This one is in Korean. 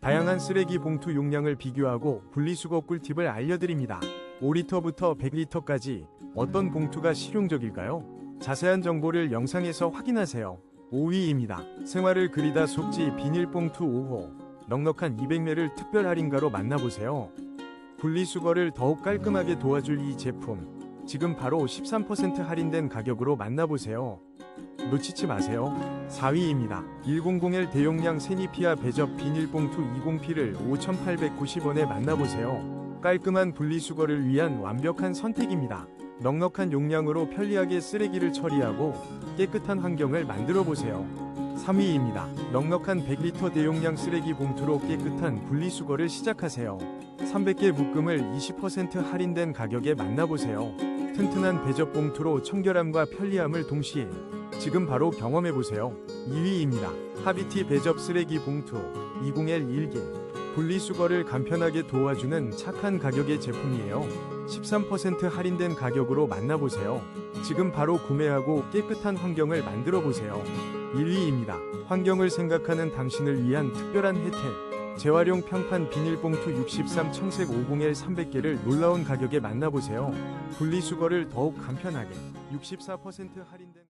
다양한 쓰레기 봉투 용량을 비교하고 분리수거 꿀팁을 알려드립니다. 5리터부터 100리터까지 어떤 봉투가 실용적일까요? 자세한 정보를 영상에서 확인하세요. 5위입니다. 생활을 그리다 속지 비닐봉투 5호. 넉넉한 200매를 특별 할인가로 만나보세요. 분리수거를 더욱 깔끔하게 도와줄 이 제품. 지금 바로 13% 할인된 가격으로 만나보세요. 놓치지 마세요. 4위입니다. 100L 대용량 세니피아 배접 비닐봉투 20P를 5,890원에 만나보세요. 깔끔한 분리수거를 위한 완벽한 선택입니다. 넉넉한 용량으로 편리하게 쓰레기를 처리하고 깨끗한 환경을 만들어 보세요. 3위입니다. 넉넉한 100리터 대용량 쓰레기 봉투로 깨끗한 분리수거를 시작하세요. 300개 묶음을 20% 할인된 가격에 만나보세요. 튼튼한 배접 봉투로 청결함과 편리함을 동시에 지금 바로 경험해 보세요. 2위입니다. 하비티 배접 쓰레기 봉투 20L 1개. 분리수거를 간편하게 도와주는 착한 가격의 제품이에요. 13% 할인된 가격으로 만나보세요. 지금 바로 구매하고 깨끗한 환경을 만들어 보세요. 1위입니다. 환경을 생각하는 당신을 위한 특별한 혜택. 재활용 평판 비닐봉투 63 청색 50L 300개를 놀라운 가격에 만나보세요. 분리수거를 더욱 간편하게 64% 할인된